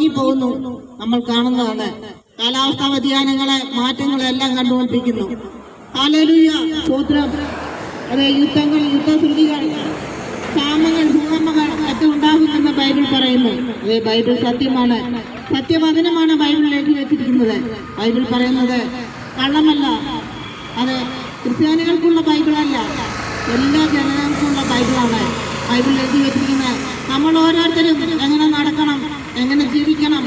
ഉണങ്ങിപ്പോകുന്നു നമ്മൾ കാണുന്നതാണ്. കാലാവസ്ഥാ വ്യതിയാനങ്ങളെ മാറ്റങ്ങളെല്ലാം കണ്ടുകൊണ്ടിരിക്കുന്നു. അതെ യുദ്ധങ്ങൾ യുദ്ധശ്രുതികൾ ക്ഷാമങ്ങൾ ഭൂകമ്പങ്ങൾ ഒക്കെ ഉണ്ടാകുമെന്ന് ബൈബിൾ പറയുന്നു. അതെ ബൈബിൾ സത്യമാണ്. സത്യവചനമാണ് ബൈബിളിലേക്ക് വെച്ചിരിക്കുന്നത്. ബൈബിൾ പറയുന്നത് കള്ളമല്ല. അത് ക്രിസ്ത്യാനികൾക്കുള്ള ബൈബിളല്ല. എല്ലാ ജനങ്ങൾക്കുള്ള ബൈബിളാണ് ബൈബിൾ എഴുതി വെച്ചിരിക്കുന്നത്. നമ്മൾ ഓരോരുത്തരും എങ്ങനെ നടക്കണം? എങ്ങനെ ജീവിക്കണം?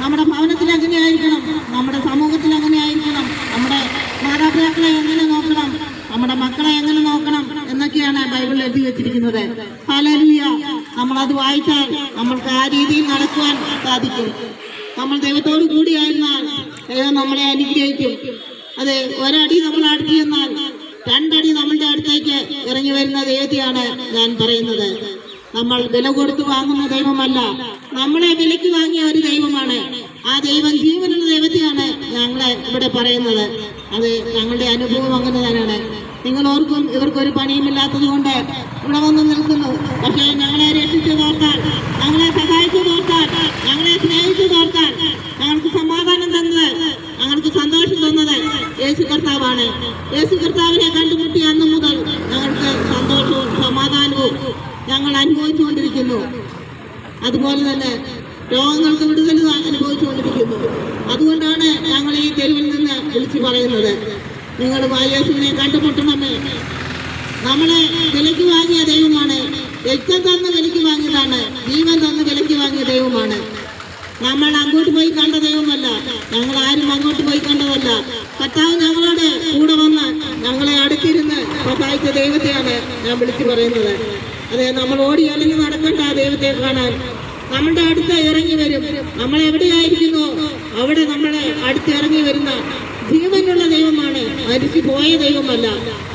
നമ്മുടെ ഭവനത്തിൽ എങ്ങനെ ആയിരിക്കണം? നമ്മുടെ സമൂഹത്തിൽ എങ്ങനെ ആയിരിക്കണം? നമ്മുടെ മാതാപിതാക്കളെ എങ്ങനെ നോക്കണം? നമ്മുടെ മക്കളെ എങ്ങനെ നോക്കണം? എന്നൊക്കെയാണ് ബൈബിൾ എഴുതി വെച്ചിരിക്കുന്നത്. ഹല്ലേലൂയ. നമ്മളത് വായിച്ചാൽ നമ്മൾക്ക് ആ രീതിയിൽ നടക്കുവാൻ സാധിക്കും. നമ്മൾ ദൈവത്തോട് കൂടിയായിരുന്നാൽ ദൈവം നമ്മളെ അനുഗ്രഹിക്കും. അതെ ഒരടി നമ്മൾ അടുത്ത് ചെന്നാൽ രണ്ടടി നമ്മളുടെ അടുത്തേക്ക് ഇറങ്ങി വരുന്ന ദൈവത്തെയാണ് ഞാൻ പറയുന്നത്. നമ്മൾ വില കൊടുത്ത് വാങ്ങുന്ന ദൈവമല്ല. നമ്മളെ വിലയ്ക്ക് വാങ്ങിയ ഒരു ദൈവമാണ്. ആ ദൈവം ജീവനുള്ള ദൈവത്തെയാണ് ഞങ്ങളെ ഇവിടെ പറയുന്നത്. അത് ഞങ്ങളുടെ അനുഭവം അങ്ങനെ തന്നെയാണ് നിങ്ങൾ ഓർക്കും ഇവർക്കൊരു പണിയുമില്ലാത്തത് കൊണ്ട് ഇവിടെ വന്ന് നിൽക്കുന്നു. പക്ഷേ ഞങ്ങളെ രക്ഷിച്ചു തോർത്താൽ ഞങ്ങളെ സഹായിച്ചു തോർത്താൽ ഞങ്ങളെ സ്നേഹിച്ചു തോർത്താൽ ഞങ്ങൾക്ക് സമാധാനം തന്നത് ഞങ്ങൾക്ക് സന്തോഷം തന്നത് യേശു കർത്താവാണ് യേശു കർത്താവിനെ കണ്ടുമുട്ടി അന്ന് മുതൽ ഞങ്ങൾക്ക് സന്തോഷവും സമാധാനവും ഞങ്ങൾ അനുഭവിച്ചുകൊണ്ടിരിക്കുന്നു അതുപോലെ തന്നെ രോഗങ്ങൾക്ക് വിടുതൽ അനുഭവിച്ചുകൊണ്ടിരിക്കുന്നു. അതുകൊണ്ടാണ് ഞങ്ങൾ ഈ തെരുവിൽ നിന്ന് വിളിച്ചു പറയുന്നത്. നിങ്ങൾ യേശുവിനെ കണ്ടുമുട്ടണമേ. നമ്മളെ വിലക്ക് വാങ്ങിയ ദൈവമാണ്. രക്തം തന്ന് വിലക്ക് വാങ്ങിയതാണ്. ജീവൻ തന്ന് വിലക്ക് വാങ്ങിയ ദൈവമാണ്. നമ്മൾ അങ്ങോട്ട് പോയി കണ്ട ദൈവമല്ല. ഞങ്ങൾ ആരും അങ്ങോട്ട് പോയി കണ്ടതല്ല. കർത്താവ് ഞങ്ങളോട് കൂടെ വന്ന് ഞങ്ങളെ അടുത്തിരുന്ന് സഹായിച്ച ദൈവത്തെയാണ് ഞാൻ വിളിച്ചു പറയുന്നത്. അതെ നമ്മൾ ഓടി അലഞ്ഞ് നടക്കേണ്ട ദൈവത്തെ കാണാൻ നമ്മളുടെ അടുത്ത് ഇറങ്ങി വരും. നമ്മൾ എവിടെയായിരിക്കുന്നു അവിടെ നമ്മളെ അടുത്ത് ഇറങ്ങി വരുന്ന ജീവനുള്ള ദൈവമാണ്. മരിച്ചു പോയ ദൈവമല്ല.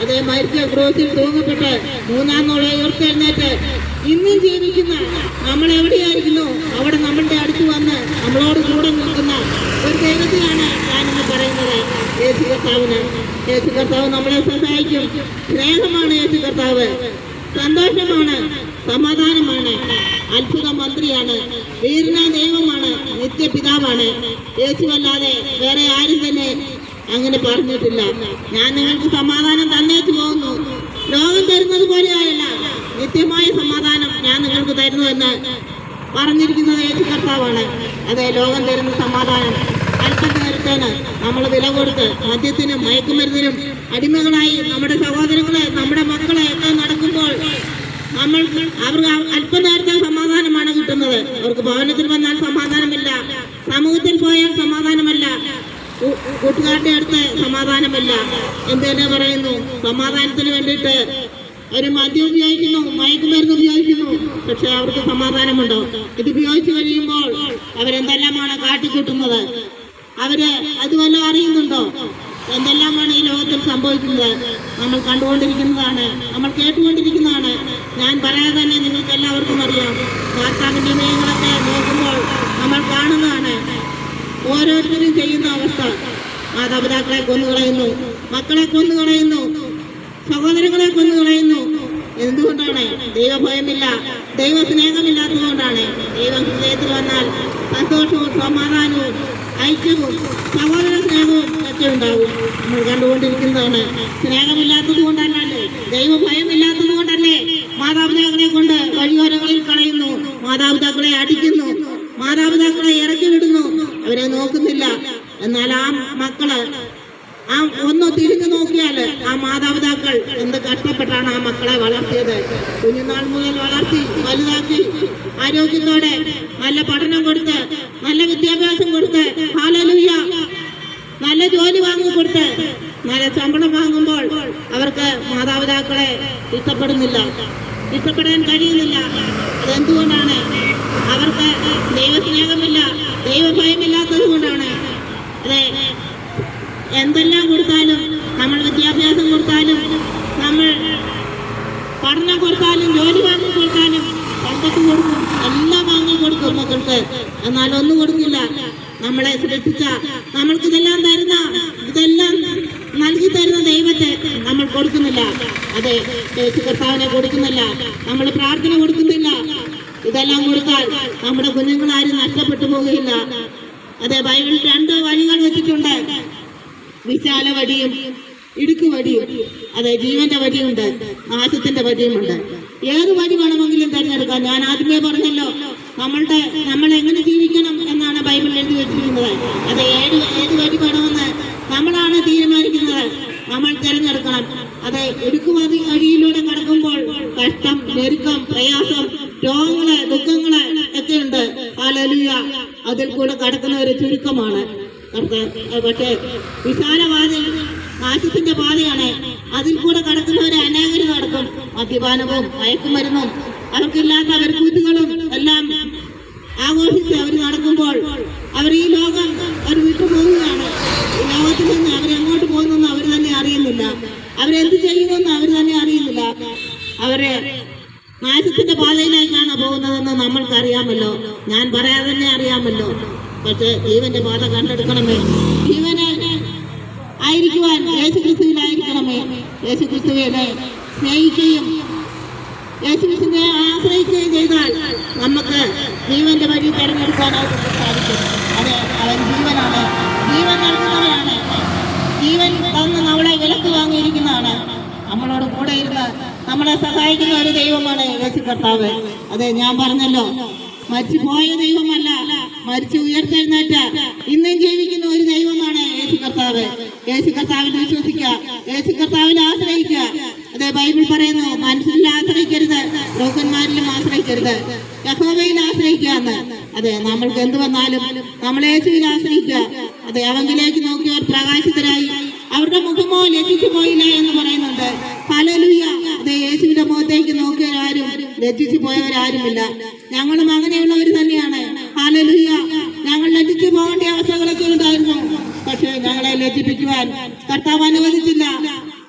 അതേ മരിച്ച ക്രോസിൽ തൂങ്ങപ്പെട്ട് മൂന്നാം നോളെ ഉയർത്തെഴുന്നേറ്റ് ഇന്നും ജീവിക്കുന്ന നമ്മൾ എവിടെയായിരിക്കുന്നു അവിടെ നമ്മളുടെ അടുത്ത് വന്ന് നമ്മളോട് കൂടെ നിൽക്കുന്ന ഒരു ദൈവത്തെയാണ് ഞാനിന്ന് പറയുന്നത്. യേശു കർത്താവിന്. യേശു കർത്താവ് നമ്മളെ സഹായിക്കും. സ്നേഹമാണ് യേശു കർത്താവ്. സന്തോഷമാണ്. സമാധാനമാണ്. അത്ഭുത മന്ത്രിയാണ്. വീരന ദൈവമാണ്. നിത്യപിതാവാണ്. യേശുവല്ലാതെ വേറെ ആരും തന്നെ അങ്ങനെ പറഞ്ഞിട്ടില്ല. ഞാൻ നിങ്ങൾക്ക് സമാധാനം തന്നേച്ചു പോകുന്നു. ലോകം തരുന്നത് പോലെയല്ല നിത്യമായ സമാധാനം ഞാൻ നിങ്ങൾക്ക് തരുന്നു എന്ന് പറഞ്ഞിരിക്കുന്നത് യേശു കർത്താവാണ് അതെ ലോകം തരുന്ന സമാധാനം. അല്പനേരത്തേന് നമ്മൾ വില കൊടുത്ത് മദ്യത്തിനും മയക്കുമരുന്നിനും അടിമകളായി നമ്മുടെ സഹോദരങ്ങളെ നമ്മുടെ മക്കളെ ഒക്കെ നടക്കുമ്പോൾ നമ്മൾ അവർക്ക് അല്പനേരത്തെ സമാധാനമാണ് കിട്ടുന്നത്. അവർക്ക് ഭവനത്തിൽ വന്നാൽ സമാധാനമില്ല. സമൂഹത്തിൽ പോയാൽ സമാധാനമല്ല. കൂട്ടുകാരുടെ അടുത്ത് സമാധാനമില്ല. എന്തെന്നെ പറയുന്നു? സമാധാനത്തിന് വേണ്ടിയിട്ട് അവർ മദ്യം ഉപയോഗിക്കുന്നു മയക്കുമരുന്ന് ഉപയോഗിക്കുന്നു. പക്ഷെ അവർക്ക് സമാധാനമുണ്ടോ? ഇത് ഉപയോഗിച്ച് കഴിയുമ്പോൾ അവരെന്തെല്ലാമാണ് കാട്ടിക്കൂട്ടുന്നത്? അവർ അതുവല്ല അറിയുന്നുണ്ടോ? എന്തെല്ലാമാണ് ഈ ലോകത്തിൽ സംഭവിക്കുന്നത്? നമ്മൾ കണ്ടുകൊണ്ടിരിക്കുന്നതാണ്. നമ്മൾ കേട്ടുകൊണ്ടിരിക്കുന്നതാണ്. ഞാൻ പറയാതെ തന്നെ നിങ്ങൾക്ക് എല്ലാവർക്കും അറിയാം വാർത്താവിനിമയങ്ങളൊക്കെ നോക്കുമ്പോൾ നമ്മൾ കാണുന്നതാണ്. ഓരോരുത്തരും ചെയ്യുന്ന അവസ്ഥ. മാതാപിതാക്കളെ കൊന്നുകളയുന്നു. മക്കളെ കൊന്നുകളയുന്നു. സഹോദരങ്ങളെ കൊന്നുകളയുന്നു. എന്തുകൊണ്ടാണ്? ദൈവഭയമില്ല. ദൈവസ്നേഹമില്ലാത്തതുകൊണ്ടാണ്. ദൈവം ഹൃദയത്തിൽ വന്നാൽ സന്തോഷവും സമാധാനവും ഐക്യവും സഹോദര സ്നേഹവും ഒക്കെ ഉണ്ടാവും. നമ്മൾ കണ്ടുകൊണ്ടിരിക്കുന്നതാണ്. സ്നേഹമില്ലാത്തത് കൊണ്ടല്ലേ ദൈവഭയമില്ലാത്തത് കൊണ്ടല്ലേ മാതാപിതാക്കളെ കൊണ്ട് വഴിയോരങ്ങളിൽ കളയുന്നു. മാതാപിതാക്കളെ അടിക്കുന്നു. മാതാപിതാക്കളെ ഇറക്കി വിടുന്നു അവരെ നോക്കുന്നില്ല. എന്നാൽ ആ മക്കൾ ആ ഒന്ന് തിരിഞ്ഞു നോക്കിയാൽ ആ മാതാപിതാക്കൾ എന്ത് കഷ്ടപ്പെട്ടാണ് ആ മക്കളെ വളർത്തിയത്. കുഞ്ഞുനാൾ മുതൽ വളർത്തി വലുതാക്കി ആരോഗ്യത്തോടെ നല്ല പഠനം കൊടുത്ത് നല്ല വിദ്യാഭ്യാസം കൊടുത്ത് ഹാലലുയ്യ നല്ല ജോലി വാങ്ങി കൊടുത്ത് നല്ല ശമ്പളം വാങ്ങുമ്പോൾ അവർക്ക് മാതാപിതാക്കളെ ഇഷ്ടപ്പെടുന്നില്ല. ഇഷ്ടപ്പെടാൻ കഴിയുന്നില്ല. അതെന്തുകൊണ്ടാണ്? അവർക്ക് ദൈവസ്നേഹമില്ല ദൈവഭയമില്ലാത്തത് കൊണ്ടാണ് അതെ എന്തെല്ലാം കൊടുത്താലും നമ്മൾ വിദ്യാഭ്യാസം കൊടുത്താലും നമ്മൾ പഠനം കൊടുത്താലും ജോലി വാങ്ങി കൊടുത്താലും സമ്പത്ത് കൊടുക്കും എല്ലാം വാങ്ങി കൊടുക്കും മക്കൾക്ക്. എന്നാൽ ഒന്നും കൊടുക്കില്ല നമ്മളെ സൃഷ്ടിച്ച നമ്മൾക്ക് ഇതെല്ലാം തരുന്ന ഇതെല്ലാം നൽകി തരുന്ന ദൈവത്തെ നമ്മൾ കൊടുക്കുന്നില്ല. അതെ കർത്താവിനെ കൊടുക്കുന്നില്ല. നമ്മൾ പ്രാർത്ഥന കൊടുക്കുന്നില്ല. ഇതെല്ലാം കൊടുത്താൽ നമ്മുടെ കുഞ്ഞുങ്ങൾ ആരും നഷ്ടപ്പെടും നഷ്ടപ്പെട്ടു പോകുകയില്ല. അതെ ബൈബിളിൽ രണ്ട് വഴികൾ വെച്ചിട്ടുണ്ട്. വിശാല വടിയും ഇടുക്ക് വടിയും അതെ ജീവന്റെ വടിയുണ്ട് നാശത്തിന്റെ വടിയുമുണ്ട് ഏത് വഴി വേണമെങ്കിലും തിരഞ്ഞെടുക്കാം. ഞാൻ ആദ്യമേ പറഞ്ഞല്ലോ നമ്മളുടെ നമ്മൾ എങ്ങനെ ജീവിക്കണം എന്നാണ് ബൈബിൾ എഴുതി വെച്ചിരിക്കുന്നത്. അത് ഏത് ഏത് വഴി വേണമെന്ന് നമ്മളാണ് തീരുമാനിക്കുന്നത്. നമ്മൾ തിരഞ്ഞെടുക്കണം. അത് ഇടുക്ക് അഴിയിലൂടെ കടക്കുമ്പോൾ കഷ്ടം ഞെരുക്കം പ്രയാസം രോഗങ്ങൾ ദുഃഖങ്ങൾ ഒക്കെ ഉണ്ട്. ഹാലലുയ അതിൽ കൂടെ കടക്കുന്ന ഒരു ചുരുക്കമാണ്. പക്ഷേ വിശാലപാത നാശത്തിന്റെ പാതയാണ്. അതിൽ കൂടെ കടക്കുന്നവരെ അനേകര് നടക്കും. മദ്യപാനവും മയക്കുമരുന്നും അവർക്കില്ലാത്ത അവർക്കൂറ്റുകളും എല്ലാം ആഘോഷിച്ച് അവർ നടക്കുമ്പോൾ അവർ ഈ ലോകം അവർ വിട്ടു പോകുകയാണ് ഈ ലോകത്തിൽ നിന്ന് അവരെങ്ങോട്ട് പോകുന്നെന്ന് അവർ തന്നെ അറിയുന്നില്ല. അവരെന്ത് ചെയ്യുമെന്ന് അവർ തന്നെ അറിയുന്നില്ല. അവരെ നാശത്തിന്റെ പാതയിലേക്കാണ് പോകുന്നതെന്ന് നമ്മൾക്കറിയാമല്ലോ. ഞാൻ പറയാതെ തന്നെ അറിയാമല്ലോ. പക്ഷെ ജീവന്റെ പാത കണ്ടെടുക്കണമേ. ജീവന് ആയിരിക്കുവാൻ യേശു യേശുക്രിസ്തുവിനെ യേശു ക്രിസ്തുവിനെ സ്നേഹിക്കുകയും യേശു ക്രിസ്തുവിനെ ആശ്രയിക്കുകയും ചെയ്താൽ നമുക്ക് ജീവന്റെ വഴി തിരഞ്ഞെടുക്കാനായിട്ട് സാധിക്കും. അതെ അവൻ ജീവനാണ്. ജീവൻ നൽകുന്നവനാണ്. ജീവൻ തന്ന് നമ്മളെ വിലക്ക് വാങ്ങിയിരിക്കുന്നതാണ്. നമ്മളോട് കൂടെ ഇരുന്ന് നമ്മളെ സഹായിക്കുന്ന ഒരു ദൈവമാണ് യേശു കർത്താവ്. അതെ ഞാൻ പറഞ്ഞല്ലോ മരിച്ചു പോയ ദൈവമല്ല മരിച്ചു ഉയർത്തെഴുന്നേറ്റ ഇന്നും ജീവിക്കുന്ന ഒരു ദൈവമാണ് യേശു കർത്താവ്. യേശു കർത്താവിനെ വിശ്വസിക്കുക യേശു കർത്താവിനെ ആശ്രയിക്കുക അതെ ബൈബിൾ പറയുന്നു മനുഷ്യരിൽ ആശ്രയിക്കരുത് ലോകന്മാരിലും ആശ്രയിക്കരുത്. യഹോവയിൽ ആശ്രയിക്കുക എന്ന്. അതെ നമ്മൾക്ക് എന്ത് വന്നാലും യേശുവിൽ ആശ്രയിക്കുക. അതെ അവങ്കിലേക്ക് നോക്കിയവർ പ്രകാശിതരായി അവരുടെ മുഖമോ ലജിച്ചു പോയില്ല എന്ന് പറയുന്നുണ്ട്. ഹല്ലേലൂയ. അതെ യേശുവിന്റെ മുഖത്തേക്ക് നോക്കിയവരാരും ലജിച്ചു പോയവരാരുമില്ല ഞങ്ങളും അങ്ങനെയുള്ളവർ തന്നെയാണ്. പലരും ഞങ്ങൾ ലജിച്ചു പോകേണ്ട അവസ്ഥകളൊക്കെ ഉണ്ടായിരുന്നു. പക്ഷേ ഞങ്ങളെ ലജിപ്പിക്കുവാൻ കർത്താവ് അനുവദിച്ചില്ല.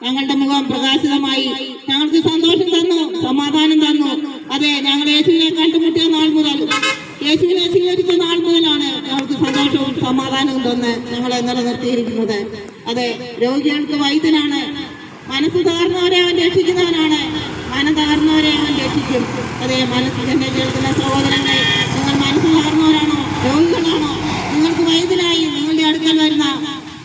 ഞങ്ങളുടെ മുഖം പ്രകാശിതമായി ഞങ്ങൾക്ക് സന്തോഷം തന്നു സമാധാനം തന്നു. അതെ ഞങ്ങൾ യേശുവിനെ കണ്ടുമുട്ടിയ നാൾ മുതൽ യേശുവിനെ സ്വീകരിച്ച നാൾ മുതലാണ് ഞങ്ങൾക്ക് സന്തോഷവും സമാധാനവും തന്ന് ഞങ്ങളെ നിലനിർത്തിയിരിക്കുന്നത്. അതെ രോഗികൾക്ക് വൈദ്യനാണ് മനസ്സ് തകർന്നവരെ അവൻ രക്ഷിക്കുന്നവനാണ്. മനം തകർന്നവരെ അവൻ രക്ഷിക്കും. അതെ മനസ്സ് തന്നെ കേൾക്കുന്ന സഹോദരങ്ങളെ നിങ്ങൾ മനസ്സ് തകർന്നവരാണോ രോഗികളാണോ? നിങ്ങൾക്ക് വൈദ്യനായി നിങ്ങളുടെ അടുക്കൽ വരുന്ന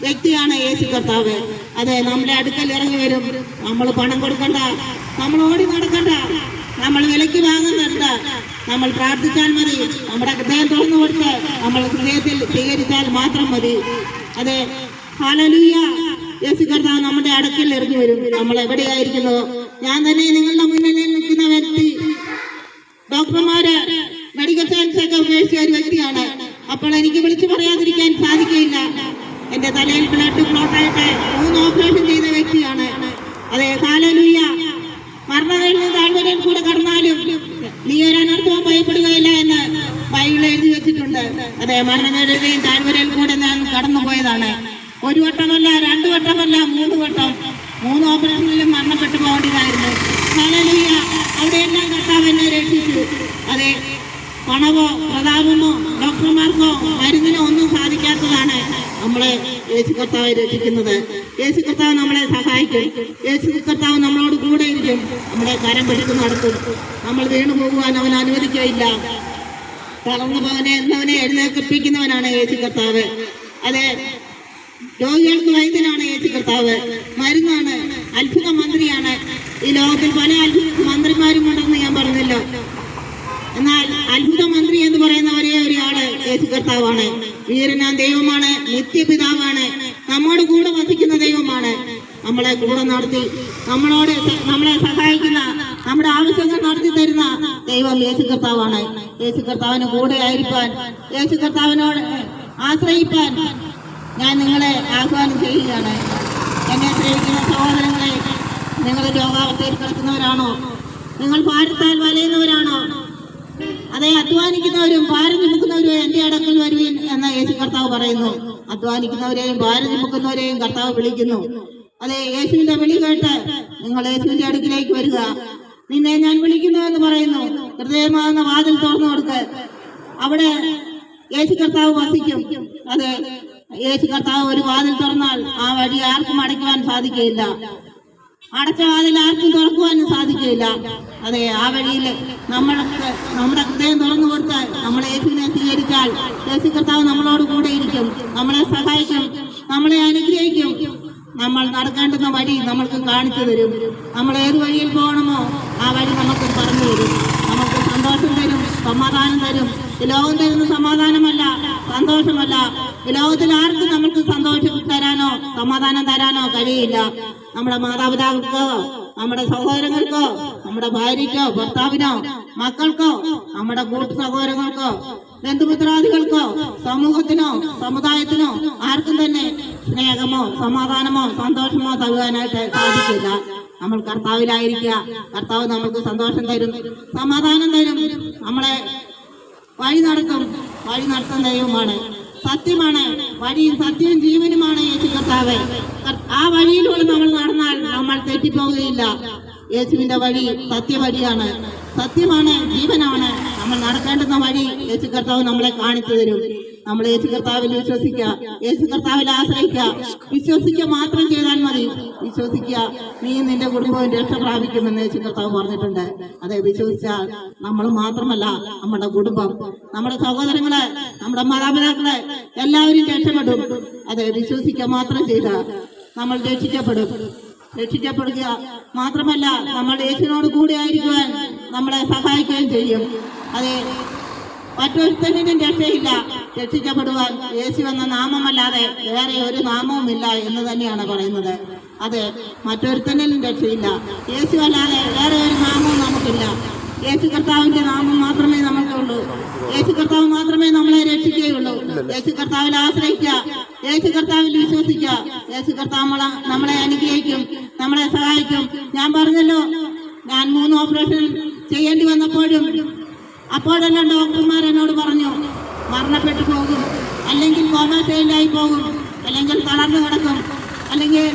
വ്യക്തിയാണ് യേശു കർത്താവ്. അതെ നമ്മളെ അടുക്കൽ ഇറങ്ങി വരും. നമ്മൾ പണം കൊടുക്കണ്ട. നമ്മൾ ഓടി നടക്കണ്ട. നമ്മൾ വിലയ്ക്ക് വാങ്ങുന്നുണ്ട് നമ്മൾ പ്രാർത്ഥിച്ചാൽ മതി. നമ്മുടെ ഹൃദയം തുറന്നു കൊടുത്ത് നമ്മൾ ഹൃദയത്തിൽ സ്വീകരിച്ചാൽ മാത്രം മതി. അതെ ഹാലലൂയ യേശു കർത്താവ് നമ്മുടെ അടുക്കൽ ഇറങ്ങി വരും. നമ്മൾ എവിടെയായിരിക്കുന്നു? ഞാൻ തന്നെ നിങ്ങളുടെ മുന്നിൽ നിൽക്കുന്ന വ്യക്തി ഡോക്ടർമാര് മെഡിക്കൽ സയൻസ് ഒക്കെ ഉപേക്ഷിച്ച ഒരു വ്യക്തിയാണ് അപ്പോൾ എനിക്ക് വിളിച്ചു പറയാതിരിക്കാൻ സാധിക്കില്ല എന്റെ തലയിൽ ബ്ലഡ് ക്ലോട്ടായിട്ട് മൂന്ന് ഓപ്പറേഷൻ ചെയ്ത വ്യക്തിയാണ് അതെ ഹാലലൂയ മരണങ്ങളിൽ താഴ്വരയിൽ കൂടെ കടന്നാലും നീ ഒരു അനർത്ഥവും ഭയപ്പെടുകയില്ല എന്ന് ബൈബിളിൽ എഴുതി വെച്ചിട്ടുണ്ട് അതെ മരണങ്ങളുടെയും താഴ്വരയിൽ കൂടെ ഞാൻ കടന്നുപോയതാണ് ഒരു വട്ടമല്ല രണ്ടു വട്ടമല്ല മൂന്ന് വട്ടം മൂന്ന് ഓപ്പറേഷനിലും മരണപ്പെട്ടു പോകേണ്ടതായിരുന്നു ഹല്ലേലൂയ അവിടെയെല്ലാം കർത്താവ് എന്നെ രക്ഷിച്ചു അതെ പണമോ പ്രതാപമോ ഡോക്ടർമാർക്കോ മരുന്നിനോ ഒന്നും സാധിക്കാത്തതാണ് നമ്മളെ യേശു കർത്താവ് രക്ഷിക്കുന്നത്. യേശു കർത്താവ് നമ്മളെ സഹായിക്കും. യേശു കർത്താവ് നമ്മളോട് കൂടെ ഇരിക്കും. നമ്മുടെ കരം പിടിച്ചു നടത്തും നമ്മൾ വീണു പോകുവാൻ അവൻ അനുവദിക്കുകയില്ല. തളർന്നു പോകാനെ എന്നവനെ എഴുന്നേൽപ്പിക്കുന്നവനാണ് യേശു കർത്താവ് അതെ രോഗികൾക്ക് വൈദ്യനാണ് യേശു കർത്താവ് മരുന്നാണ്. അത്ഭുത മന്ത്രിയാണ് ഈ ലോകത്തിൽ പല അത്ഭുത മന്ത്രിമാരും ഉണ്ടെന്ന് ഞാൻ പറഞ്ഞല്ലോ. എന്നാൽ അത്ഭുത മന്ത്രി എന്ന് പറയുന്ന ഒരേ ഒരാൾ യേശു കർത്താവാണ്. വീരനാം ദൈവമാണ് നിത്യപിതാവാണ് നമ്മോട് കൂടെ വസിക്കുന്ന ദൈവമാണ്. നമ്മളെ കൂടെ നടത്തി നമ്മളോട് നമ്മളെ സഹായിക്കുന്ന നമ്മുടെ ആവശ്യങ്ങൾ നടത്തി തരുന്ന ദൈവം യേശു കർത്താവാണ്. യേശു കർത്താവിന് കൂടെ ആയിരിക്കാൻ യേശു കർത്താവിനോട് ആശ്രയിപ്പാൻ ഞാൻ നിങ്ങളെ ആഹ്വാനം ചെയ്യുകയാണ്. എന്നെ സ്നേഹിക്കുന്ന സഹോദരങ്ങളെ നിങ്ങൾ രോഗാവസ്ഥയിൽ കിടക്കുന്നവരാണോ? നിങ്ങൾ ഭാരത്താൽ വലയുന്നവരാണോ? അതെ അധ്വാനിക്കുന്നവരും ഭാരം ചുമക്കുന്നവരും എന്റെ അടക്കൽ വരുവീൻ എന്ന യേശു കർത്താവ് പറയുന്നു. അധ്വാനിക്കുന്നവരെയും ഭാരം ചുമക്കുന്നവരെയും കർത്താവ് വിളിക്കുന്നു. അതെ യേശുവിന്റെ വിളി കേട്ട് നിങ്ങൾ യേശുവിന്റെ അടുക്കിലേക്ക് വരിക. നിന്നെ ഞാൻ വിളിക്കുന്നു എന്ന് പറയുന്നു. ഹൃദയമാകുന്ന വാതിൽ തുറന്നു കൊടുക്ക് അവിടെ യേശു കർത്താവ് വസിക്കും. അതെ യേശു കർത്താവ് ഒരു വാതിൽ തുറന്നാൽ ആ വഴി ആർക്കും അടയ്ക്കുവാൻ സാധിക്കുകയില്ല. അടച്ച വാതിൽ ആർക്കും തുറക്കുവാനും സാധിക്കില്ല അതെ ആ വഴിയിൽ നമ്മൾക്ക് നമ്മുടെ ഹൃദയം തുറന്നു കൊടുത്ത് നമ്മൾ യേശുവിനെ സ്വീകരിച്ചാൽ യേശു കർത്താവ് നമ്മളോട് കൂടെ ഇരിക്കും. നമ്മളെ സഹായിക്കും നമ്മളെ അനുഗ്രഹിക്കും. നമ്മൾ നടക്കേണ്ടുന്ന വഴി നമ്മൾക്ക് കാണിച്ചു തരും. നമ്മൾ ഏത് വഴിയിൽ പോകണമോ ആ വഴി നമുക്ക് പറഞ്ഞു തരും. നമുക്ക് സന്തോഷം തരും സമാധാനം തരും. ലോകം തരുന്ന സമാധാനമല്ല സന്തോഷമല്ല. ഈ ലോകത്തിൽ ആർക്കും നമ്മൾക്ക് സന്തോഷം തരാനോ സമാധാനം തരാനോ കഴിയില്ല. നമ്മുടെ മാതാപിതാക്കൾക്കോ നമ്മുടെ സഹോദരങ്ങൾക്കോ നമ്മുടെ ഭാര്യയ്ക്കോ ഭർത്താവിനോ മക്കൾക്കോ നമ്മുടെ കൂട്ടു സഹോദരങ്ങൾക്കോ ബന്ധുമിത്രാദികൾക്കോ സമൂഹത്തിനോ സമുദായത്തിനോ ആർക്കും തന്നെ സ്നേഹമോ സമാധാനമോ സന്തോഷമോ തരുവാനായിട്ട് സാധിക്കില്ല. നമ്മൾ കർത്താവിലായിരിക്കുക. കർത്താവ് നമ്മൾക്ക് സന്തോഷം തരും സമാധാനം തരും നമ്മളെ വഴി നടത്തും വഴി നടത്തുന്ന ദൈവമാണ് സത്യമാണ്. വഴിയും സത്യവും ജീവനുമാണ് യേശു കർത്താവ്. ആ വഴിയിലൂടെ നമ്മൾ നടന്നാൽ നമ്മൾ തെറ്റിപ്പോകുകയില്ല. യേശുവിന്റെ വഴി സത്യവഴിയാണ്. സത്യമാണ് ജീവനാണ്. നമ്മൾ നടക്കേണ്ടുന്ന വഴി യേശു കർത്താവ് നമ്മളെ കാണിച്ചു തരും. നമ്മൾ യേശു കർത്താവിൽ വിശ്വസിക്കുക. യേശു കർത്താവിൽ ആശ്രയിക്കുക. വിശ്വസിക്കുക മാത്രം ചെയ്താൽ മതി. വിശ്വസിക്കുക. നീ നിന്റെ കുടുംബവും രക്ഷ പ്രാപിക്കുമെന്ന് യേശു കർത്താവ് പറഞ്ഞിട്ടുണ്ട്. അതെ വിശ്വസിച്ചാൽ നമ്മൾ മാത്രമല്ല നമ്മുടെ കുടുംബം നമ്മുടെ സഹോദരങ്ങളെ നമ്മുടെ മാതാപിതാക്കളെ എല്ലാവരും രക്ഷപ്പെടും. അതെ വിശ്വസിക്കുക മാത്രം ചെയ്ത നമ്മൾ രക്ഷിക്കപ്പെടും. രക്ഷിക്കപ്പെടുക മാത്രമല്ല നമ്മൾ യേശുവിനോട് കൂടെ ആയിരിക്കുവാൻ നമ്മളെ സഹായിക്കുകയും ചെയ്യും. അതെ മറ്റൊരുത്തനും രക്ഷയില്ല രക്ഷിക്കപ്പെടുവാൻ യേശു എന്ന നാമമല്ലാതെ വേറെ ഒരു നാമവുമില്ല എന്ന് തന്നെയാണ് പറയുന്നത്. അതെ മറ്റൊരുത്തനും രക്ഷയില്ല. യേശു അല്ലാതെ വേറെ ഒരു നാമവും നമുക്കില്ല. യേശു കർത്താവിന്റെ നാമം മാത്രമേ നമുക്കുള്ളൂ. യേശു കർത്താവ് മാത്രമേ നമ്മളെ രക്ഷിക്കുകയുള്ളൂ. യേശു കർത്താവിൽ ആശ്രയിക്കുക യേശു കർത്താവിൽ വിശ്വസിക്കുക യേശു കർത്താവ് നമ്മളെ അനുഗ്രഹിക്കും നമ്മളെ സഹായിക്കും. ഞാൻ പറഞ്ഞല്ലോ ഞാൻ മൂന്ന് ഓപ്പറേഷൻ ചെയ്യേണ്ടി വന്നപ്പോഴും അപ്പോഴെല്ലാം ഡോക്ടർമാർ എന്നോട് പറഞ്ഞു മരണപ്പെട്ടു പോകും. അല്ലെങ്കിൽ കോമാറ്റയിലായി പോകും. അല്ലെങ്കിൽ തളർന്നു കിടക്കും. അല്ലെങ്കിൽ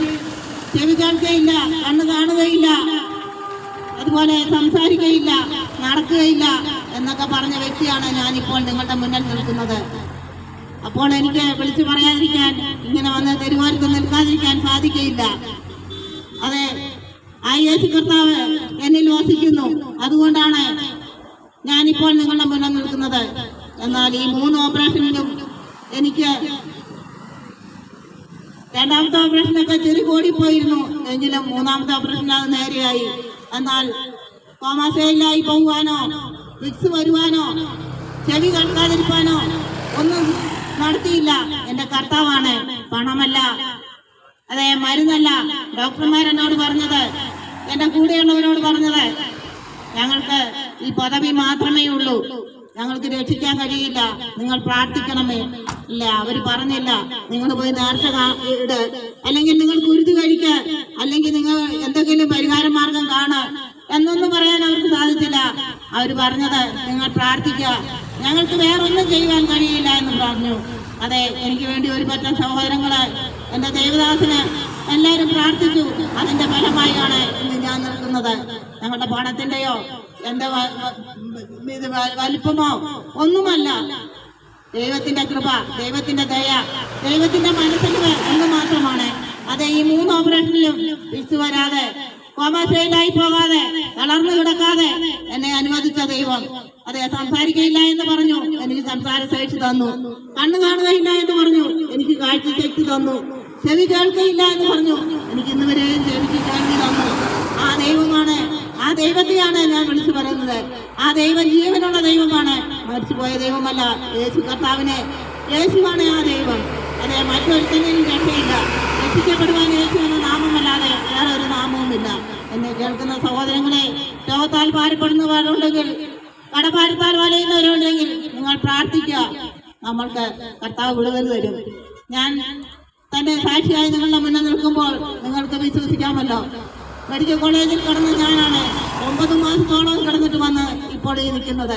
ചെവി കേൾക്കുകയില്ല കണ്ണ് കാണുകയില്ല അതുപോലെ സംസാരിക്കുകയില്ല നടക്കുകയില്ല എന്നൊക്കെ പറഞ്ഞ വ്യക്തിയാണ് ഞാനിപ്പോൾ നിങ്ങളുടെ മുന്നിൽ നിൽക്കുന്നത്. അപ്പോൾ എനിക്ക് വിളിച്ചു പറയാതിരിക്കാൻ ഇങ്ങനെ വന്ന് തെരുവോരത്ത് നിൽക്കാതിരിക്കാൻ സാധിക്കയില്ല. അതെ ആ യേശു കർത്താവ് എന്നിൽ വസിക്കുന്നു. അതുകൊണ്ടാണ് ഞാനിപ്പോൾ നിങ്ങളുടെ മുന്നിൽ നിൽക്കുന്നത് എന്നാൽ ഈ മൂന്ന് ഓപ്പറേഷനിലും എനിക്ക് രണ്ടാമത്തെ ഓപ്പറേഷനൊക്കെ ചെറു കൂടിപ്പോയിരുന്നു എങ്കിലും മൂന്നാമത്തെ ഓപ്പറേഷൻ അത് നേരെയായി. എന്നാൽ കോമാശയിലായി പോകുവാനോ ഫിക്സ് വരുവാനോ ചെവി കേൾക്കാതിരിക്കാനോ ഒന്നും നടത്തിയില്ല. എന്റെ കർത്താവാണ് പണമല്ല. അതെ മരുന്നല്ല. ഡോക്ടർമാർ എന്നോട് പറഞ്ഞത് എന്റെ കൂടെയുള്ളവരോട് പറഞ്ഞത് ഞങ്ങൾക്ക് ഈ പദവി മാത്രമേ ഉള്ളൂ. ഞങ്ങൾക്ക് രക്ഷിക്കാൻ കഴിയില്ല. നിങ്ങൾ പ്രാർത്ഥിക്കണമേ. ഇല്ല അവർ പറഞ്ഞില്ല. നിങ്ങൾ പോയി നേർച്ച അല്ലെങ്കിൽ നിങ്ങൾ കുരുതി കഴിക്ക. അല്ലെങ്കിൽ നിങ്ങൾ എന്തെങ്കിലും പരിഹാര മാർഗം കാണ എന്നൊന്നും പറയാൻ അവർക്ക് സാധിച്ചില്ല. അവർ പറഞ്ഞത് നിങ്ങൾ പ്രാർത്ഥിക്കുക ഞങ്ങൾക്ക് വേറൊന്നും ചെയ്യുവാൻ കഴിയില്ല എന്ന് പറഞ്ഞു. അതെ എനിക്ക് വേണ്ടി ഒരു പറ്റം സഹോദരങ്ങൾ എന്റെ ദേവദാസന് എല്ലാവരും പ്രാർത്ഥിച്ചു. അതിന്റെ ഫലമായാണ് ഇന്ന് ഞാൻ നിൽക്കുന്നത്. ഞങ്ങളുടെ പണത്തിന്റെയോ എന്റെ വലിപ്പമോ? ഒന്നുമല്ല. ദൈവത്തിന്റെ കൃപ ദൈവത്തിന്റെ ദയ ദൈവത്തിന്റെ മനസ്സിന് എന്ന് മാത്രമാണ്? അതെ ഈ മൂന്ന് ഓപ്പറേഷനിലും വിളിച്ചു വരാതെ കോമാശയിലായി പോകാതെ തളർന്നു കിടക്കാതെ എന്നെ അനുവദിച്ച ദൈവം. അതെ സംസാരിക്കയില്ല എന്ന് പറഞ്ഞു. എനിക്ക് സംസാര ശേഷി തന്നു. കണ്ണു കാണുകയില്ല എന്ന് പറഞ്ഞു. എനിക്ക് കാഴ്ച ശക്തി തന്നു. ചെവി കേൾക്കയില്ല എന്ന് പറഞ്ഞു. എനിക്ക് ഇന്നുവരെയും ചെവിക്ക് കേൾവി തന്നു. ആ ദൈവമാണ് ആ ദൈവത്തെയാണ് ഞാൻ വിളിച്ചു പറയുന്നത്. ആ ദൈവം ജീവനുള്ള ദൈവമാണ്. മരിച്ചുപോയ ദൈവമല്ല യേശു കർത്താവിനെ. യേശുവാണ് ആ ദൈവം. അതെ മറ്റൊരുത്തനും രക്ഷയില്ല. രക്ഷിക്കപ്പെടുവാൻ യേശു എന്ന നാമമല്ലാതെ വേറെ ഒരു നാമവുമില്ല. എന്നെ കേൾക്കുന്ന സഹോദരങ്ങളെ ലോകത്താൽ പാരപ്പെടുന്നവരുണ്ടെങ്കിൽ കടഭാരത്താൽ വലയുന്നവരുണ്ടെങ്കിൽ നിങ്ങൾ പ്രാർത്ഥിക്കുക. നമ്മൾക്ക് കർത്താവ് വിടുതൽ തരും. ഞാൻ തന്റെ സാക്ഷിയായി നിങ്ങളുടെ മുന്നിൽ നിൽക്കുമ്പോൾ നിങ്ങൾക്ക് വിശ്വസിക്കാമല്ലോ. മെഡിക്കൽ കോളേജിൽ കിടന്ന ഞാനാണ് ഒമ്പത് മാസത്തോളം കിടന്നിട്ട് വന്ന് ഇപ്പോൾ ഈ നിൽക്കുന്നത്.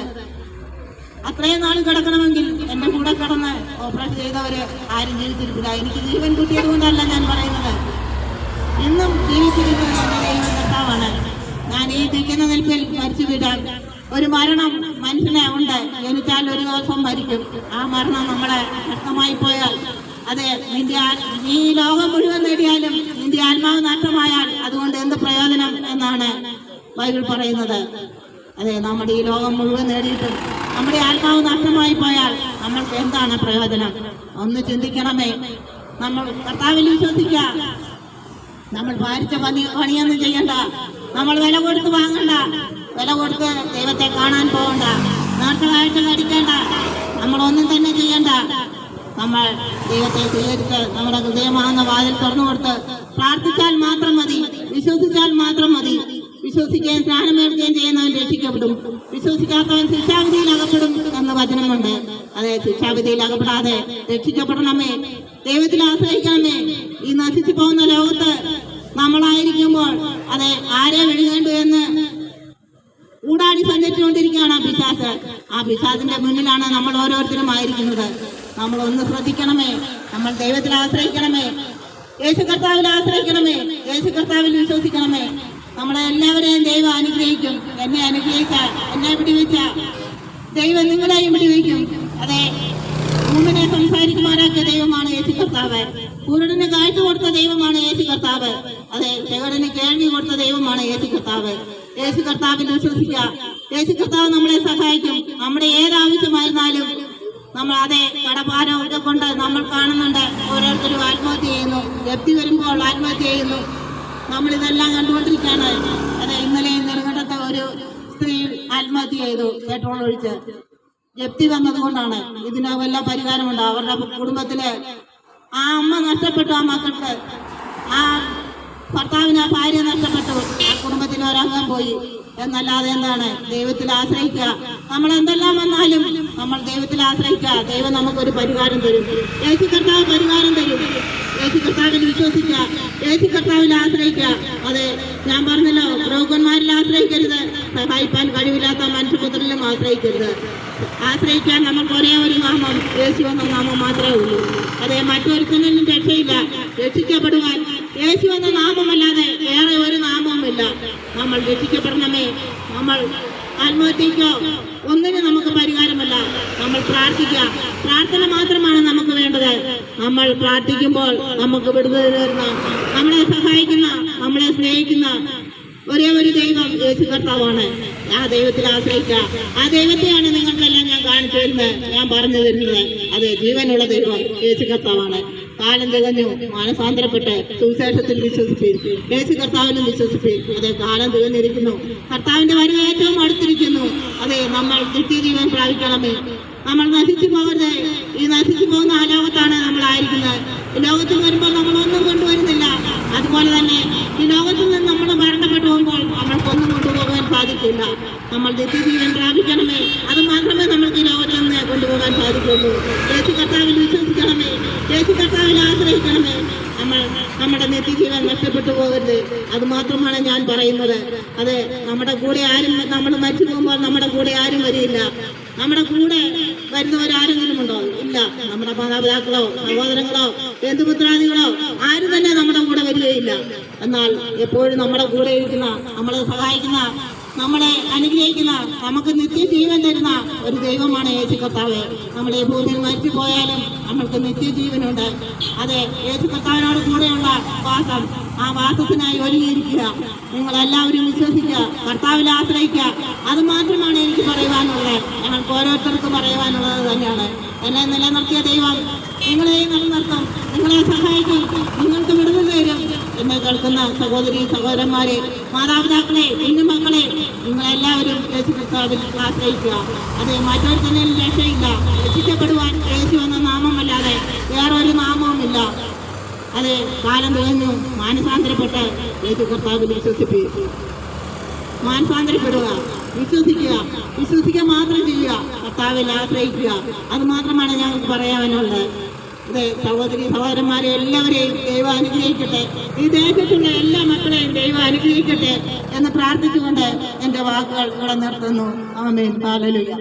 അത്രയും നാൾ കിടക്കണമെങ്കിൽ എന്റെ കൂടെ കിടന്ന് ഓപ്പറേഷൻ ചെയ്തവര് ആരും ജീവിച്ചിരിക്കില്ല എനിക്ക് ജീവൻ കിട്ടിയത് കൊണ്ടല്ല ഞാൻ പറയുന്നത്. ഇന്നും കർത്താവാണ്. ഞാൻ ഈ നിൽക്കുന്ന നിൽപ്പിൽ മരിച്ചു വിടാൻ ഒരു മരണം മനുഷ്യനെ ഉണ്ട് ജനിച്ചാൽ ഒരു ദിവസം മരിക്കും. ആ മരണം നമ്മളെ നഷ്ടമായി പോയാൽ അതെ നിന്റെ ഈ ലോകം മുഴുവൻ നേടിയാലും നിന്റെ ആത്മാവ് നഷ്ടമായാൽ അതുകൊണ്ട് എന്ത് പ്രയോജനം എന്നാണ് ബൈബിൾ പറയുന്നത്. അതെ നമ്മുടെ ഈ ലോകം മുഴുവൻ നേടിയിട്ടും നമ്മുടെ ആത്മാവ് നഷ്ടമായി പോയാൽ നമ്മൾക്ക് എന്താണ് പ്രയോജനം? ഒന്ന് ചിന്തിക്കണമേ. നമ്മൾ കർത്താവിൽ വിശ്വസിക്കുക. നമ്മൾ ഭാരിച്ച പണി പണിയൊന്നും ചെയ്യണ്ട. നമ്മൾ വില കൊടുത്ത് വാങ്ങണ്ട. വില കൊടുത്ത് ദൈവത്തെ കാണാൻ പോകണ്ട. നേർച്ച കാഴ്ച കടിക്കേണ്ട. നമ്മൾ ദൈവത്തെ സ്വീകരിച്ച് നമ്മുടെ ഹൃദയമാകുന്ന വാതിൽ തുറന്നു കൊടുത്ത് പ്രാർത്ഥിച്ചാൽ മാത്രം മതി വിശ്വസിച്ചാൽ മാത്രം മതി. വിശ്വസിക്കുകയും സ്നാനമേൽക്കുകയും ചെയ്യുന്നവൻ രക്ഷിക്കപ്പെടും. വിശ്വസിക്കാത്തവൻ ശിക്ഷാവിധിയിൽ അകപ്പെടും എന്ന വചനമുണ്ട്. അതെ ശിക്ഷാവിധിയിൽ അകപ്പെടാതെ രക്ഷിക്കപ്പെടണമേ. ദൈവത്തിൽ ആശ്രയിക്കണമേ. ഈ നശിച്ചു പോകുന്ന ലോകത്ത് നമ്മളായിരിക്കുമ്പോൾ അതെ ആരെ വിഴുകേണ്ടു എന്ന് ഊടാടി സഞ്ചരിച്ചുകൊണ്ടിരിക്കുകയാണ് ആ പിശാസ് ആ പിശാസിന്റെ മുന്നിലാണ് നമ്മൾ ഓരോരുത്തരും ആയിരിക്കുന്നത്. നമ്മൾ ഒന്ന് ശ്രദ്ധിക്കണമേ. നമ്മൾ ദൈവത്തിൽ ആശ്രയിക്കണമേ. യേശു കർത്താവിൽ ആശ്രയിക്കണമേ. യേശു കർത്താവിൽ വിശ്വസിക്കണമേ. നമ്മളെ എല്ലാവരെയും ദൈവം അനുഗ്രഹിക്കും. എന്നെ അനുഗ്രഹിച്ച എന്നെ പിടിവെച്ച ദൈവം നിങ്ങളെയും പിടിവെക്കും അതെ ഭൂമിനെ സംസാരിക്കുമാറാക്കിയ ദൈവമാണ് യേശു കർത്താവ്. കുരുടന് കാഴ്ച കൊടുത്ത ദൈവമാണ് യേശു കർത്താവ്. അതെ ചെകടന് കേൾവി കൊടുത്ത ദൈവമാണ് യേശു കർത്താവ്. യേശു കർത്താവിൽ വിശ്വസിക്കുക. യേശു കർത്താവ് നമ്മളെ സഹായിക്കും. നമ്മുടെ ഏത് ആവശ്യമായിരുന്നാലും നമ്മൾ അതേ കടഭാരം ഒക്കെ കൊണ്ട് നമ്മൾ കാണുന്നുണ്ട്. ഓരോരുത്തരും ആത്മഹത്യ ചെയ്യുന്നു. ജപ്തി വരുമ്പോൾ ആത്മഹത്യ ചെയ്യുന്നു. നമ്മൾ ഇതെല്ലാം കണ്ടുകൊണ്ടിരിക്കുകയാണ്. അതെ ഇന്നലെ നെടുങ്കണ്ടത്തെ ഒരു സ്ത്രീ ആത്മഹത്യ ചെയ്തു പെട്രോൾ ഒഴിച്ച്. ജപ്തി വന്നതുകൊണ്ടാണ് ഇതിന് വല്ല പരിഹാരമുണ്ട്? അവരുടെ കുടുംബത്തിൽ ആ അമ്മ നഷ്ടപ്പെട്ടു ആ മക്കൾക്ക്. ആ ഭർത്താവിന് ആ ഭാര്യ നഷ്ടപ്പെട്ടു. ആ കുടുംബത്തിന് ഒരംഗം പോയി. എന്നല്ലാതെ എന്താണ്? ദൈവത്തിൽ ആശ്രയിക്കുക. നമ്മൾ എന്തെല്ലാം വന്നാലും നമ്മൾ ദൈവത്തിൽ ആശ്രയിക്കുക. ദൈവം നമുക്കൊരു പരിഹാരം തരും. യേശു കർത്താവ് പരിഹാരം തരും. യേശു കർത്താവിൽ വിശ്വസിക്കുക. യേശു കർത്താവിൽ ആശ്രയിക്കുക. അതെ ഞാൻ പറഞ്ഞല്ലോ രോഗന്മാരിൽ ആശ്രയിക്കരുത്. സഹായിപ്പാൻ കഴിവില്ലാത്ത മനുഷ്യപുത്രനിലും ആശ്രയിക്കരുത്. ആശ്രയിക്കാൻ നമുക്ക് ഒരേ ഒരു നാമം യേശു എന്ന നാമം മാത്രമേ ഉള്ളൂ. അതെ മറ്റൊരുത്തനും രക്ഷയില്ല. രക്ഷിക്കപ്പെടുവാൻ യേശു എന്ന നാമമല്ലാതെ വേറെ ഒരു നാമവുമില്ല നമ്മൾ രക്ഷിക്കപ്പെടണമേ നമ്മൾ ആത്മഹത്യക്കോ ഒന്നിനും നമുക്ക് പരിഹാരമല്ല. നമ്മൾ പ്രാർത്ഥിക്കുക. പ്രാർത്ഥന മാത്രമാണ് നമുക്ക് വേണ്ടത്. നമ്മൾ പ്രാർത്ഥിക്കുമ്പോൾ നമുക്ക് വിടുതൽ തരുന്ന നമ്മളെ സഹായിക്കുന്ന നമ്മളെ സ്നേഹിക്കുന്ന ഒരേ ഒരു ദൈവം യേശു കർത്താവാണ്. ആ ദൈവത്തിൽ ആശ്രയിക്കുക. ആ ദൈവത്തെയാണ് നിങ്ങൾക്കെല്ലാം ഞാൻ കാണിച്ചു തരുന്നത്. ഞാൻ പറഞ്ഞു തരുന്നത്. അതെ ജീവനുള്ള ദൈവം യേശു കർത്താവാണ്. കാലം തികഞ്ഞു മാനസാന്തരപ്പെട്ട് സുവിശേഷത്തിൽ വിശ്വസിപ്പീൻ. യേശു കർത്താവിനും വിശ്വസിപ്പീൻ. അതെ കാലം തികഞ്ഞിരിക്കുന്നു കർത്താവിന്റെ വരവ് ഏറ്റവും അടുത്തിരിക്കുന്നു. അതെ നമ്മൾ നിത്യജീവൻ പ്രാപിക്കണമേ. നമ്മൾ നശിച്ചു പോകരുത്. ഈ നശിച്ചു പോകുന്ന ആ ലോകത്താണ് നമ്മളായിരിക്കുന്നത് ഈ ലോകത്തിൽ വരുമ്പോൾ നമ്മളൊന്നും കൊണ്ടുവരുന്നില്ല. അതുപോലെ തന്നെ ഈ ലോകത്തിൽ നിന്ന് നമ്മൾ മരണപ്പെട്ടു പോകുമ്പോൾ നമ്മൾക്കൊന്നും കൊണ്ടുപോകാൻ സാധിക്കില്ല. നമ്മൾ നിത്യജീവൻ പ്രാപിക്കണമേ. അത് മാത്രമേ നമ്മൾക്ക് ഈ ലോകത്തിൽ നിന്ന് കൊണ്ടുപോകാൻ സാധിക്കുള്ളൂ യേശു കർത്താവിൽ വിശ്വസിക്കണമേ. യേശു കർത്താവിൽ ആശ്രയിക്കണമേ. നമ്മൾ നമ്മുടെ നിത്യജീവൻ നഷ്ടപ്പെട്ടു പോകരുത്. അത് മാത്രമാണ് ഞാൻ പറയുന്നത്. അതെ നമ്മുടെ കൂടെ ആരും നമ്മൾ മരിച്ചു പോകുമ്പോൾ നമ്മുടെ കൂടെ ആരും വരില്ല. നമ്മുടെ കൂടെ വരുന്നവരാരെങ്കിലും ഉണ്ടോ? ഇല്ല. നമ്മുടെ മാതാപിതാക്കളോ സഹോദരങ്ങളോ ബന്ധുപുത്രാദികളോ ആരും തന്നെ നമ്മുടെ കൂടെ വരികയില്ല. എന്നാൽ എപ്പോഴും നമ്മുടെ കൂടെ ഇരിക്കുന്ന നമ്മളെ സഹായിക്കുന്ന നമ്മളെ അനുഗ്രഹിക്കുന്ന നമുക്ക് നിത്യജീവൻ തരുന്ന ഒരു ദൈവമാണ് യേശു കർത്താവ്. നമ്മൾ ഈ ഭൂമിയിൽ മരിച്ചു പോയാലും നമ്മൾക്ക് നിത്യജീവനുണ്ട്. അതെ യേശു കർത്താവിനോട് കൂടെയുള്ള വാസം ആ വാസത്തിനായി ഒരുങ്ങിയിരിക്കുക. നിങ്ങളെല്ലാവരും വിശ്വസിക്കുക കർത്താവിൽ ആശ്രയിക്കുക. അത് മാത്രമാണ് എനിക്ക് പറയുവാനുള്ളത് ഞങ്ങൾക്ക് ഓരോരുത്തർക്കും പറയുവാനുള്ളത് തന്നെയാണ്. എന്നെ നിലനിർത്തിയ ദൈവം നിങ്ങളെയും നിലനിർത്തും. നിങ്ങളെ സഹായിക്കും. നിങ്ങൾക്ക് വിടുതൽ തരും. എന്നെ കേൾക്കുന്ന സഹോദരി സഹോദരന്മാരെ മാതാപിതാക്കളെ കുഞ്ഞുമക്കളെ നിങ്ങളെല്ലാവരും യേശു കർത്താവിൽ ആശ്രയിക്കുക മറ്റൊരു തന്നെ രക്ഷയില്ല. രക്ഷിക്കപ്പെടുവാൻ യേശു എന്ന നാമമല്ലാതെ വേറൊരു നാമവുമില്ല. അത് കാലം തികഞ്ഞു മാനസാന്തരപ്പെട്ട് യേശു കർത്താവിൽ വിശ്വസിപ്പിക്കും മാനസാന്തരപ്പെടുക വിശ്വസിക്കുക വിശ്വസിക്കുക മാത്രം ചെയ്യുക കർത്താവിൽ ആശ്രയിക്കുക. അത് മാത്രമാണ് ഞങ്ങൾക്ക് പറയാനുള്ളത്. അതെ സഹോദരി സഹോദരന്മാരെ എല്ലാവരെയും ദൈവം അനുഗ്രഹിക്കട്ടെ. ഈ ദേശത്തുള്ള എല്ലാ മക്കളെയും ദൈവം അനുഗ്രഹിക്കട്ടെ എന്ന് പ്രാർത്ഥിച്ചുകൊണ്ട് എന്റെ വാക്കുകൾ ഇവിടെ നിർത്തുന്നു. ആമേൻ. ഹാലലുയ